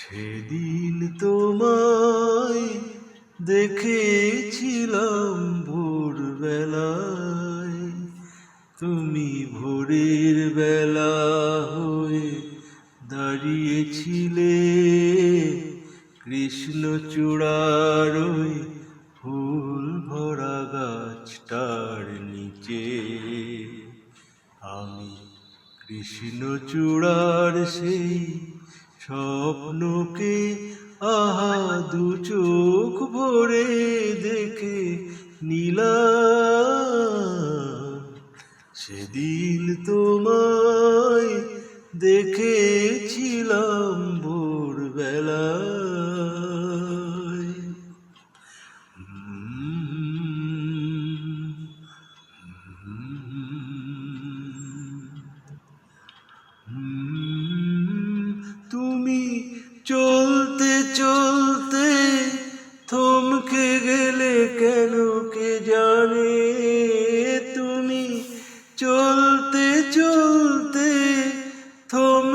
সেদিন তোমায় দেখেছিলাম ভোরবেলায়। তুমি ভোরের বেলা হয়ে দাঁড়িয়েছিলে কৃষ্ণচূড়ার ওই ফুল ভরা গাছটার নিচে। আমি কৃষ্ণচূড়ার সেই স্বপ্নকে আহা দু চোখ ভরে দেখে নীলা। সেদিন তোমায় দেখেছিলাম।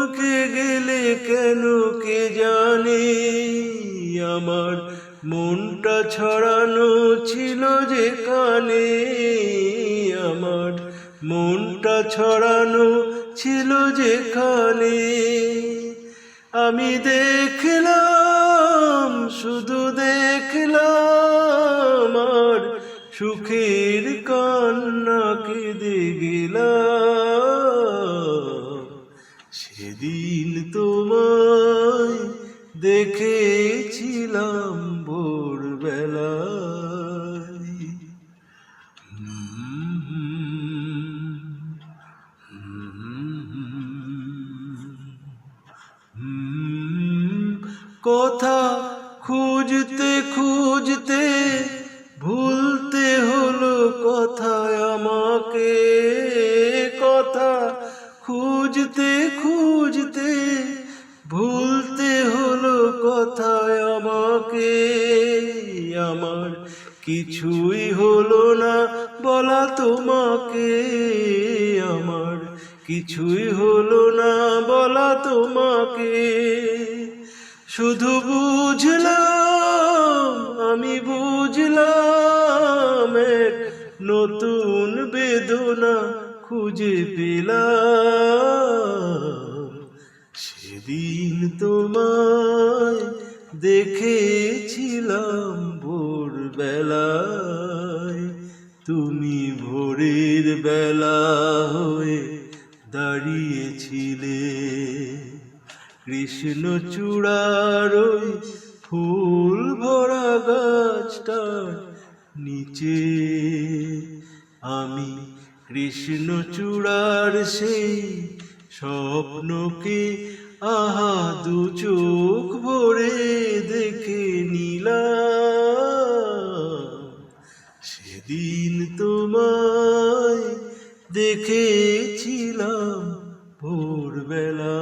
থমকে গেলে কেন কে জানে? আমার মনটা ছড়ানো ছিল যে কানে। আমার মনটা ছড়ানো ছিল যে কানে। আমি দেখলাম, শুধু দেখলাম, আর সুখের কান্না কেঁদে গেলাম। দেখেছিলাম ভোরবেলায়। হুম, কথা খুঁজতে খুঁজতে ভুলতে হলো কথায় আমাকে। কথা খুঁজতে কিছুই হলো না, বলা তোমাকে আমার। কিছুই হলো না, বলা তোমাকে। শুধু বুঝলাম, আমি বুঝলাম এক নতুন বেদনা খুঁজে পেলাম। সেদিন তোমায় দেখেছিলাম। ভোরবেলায় তুমি ভোরের বেলা হয়ে দাঁড়িয়েছিলে। কৃষ্ণ চূড়ার ওই ফুল ভরা গাছটার নিচে। আমি কৃষ্ণ চূড়ার সেই স্বপ্নকে আহা দু চোখ ভরে দেখে নিলাম। দেখেছিলাম ভোরবেলা।